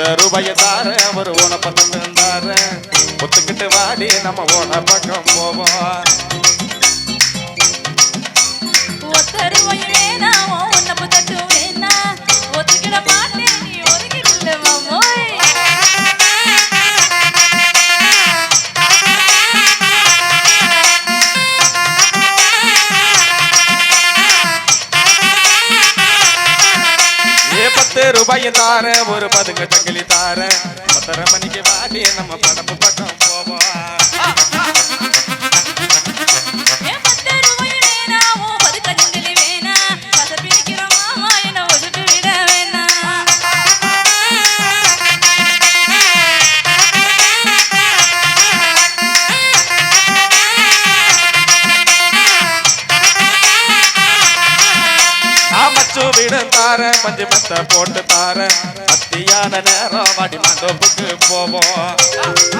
பத்து ரூபாய தார ஒரு உணப்பத்து தார ஒத்துக்கிட்டு வாடி நம்ம ஓன பக்கம் போவோம். பத்து ரூபாய தார ஒரு பதுங்க சங்கிலி தார. பத்தரை மணிக்கு வாடி நம்ம படப்பு பக்கம் போவோம். ஆமச்சு விடும் தார பஞ்சு பத்த போட்டு தார. அத்தியான நேரம் வாடி மண்டபுக்கு போவோம்.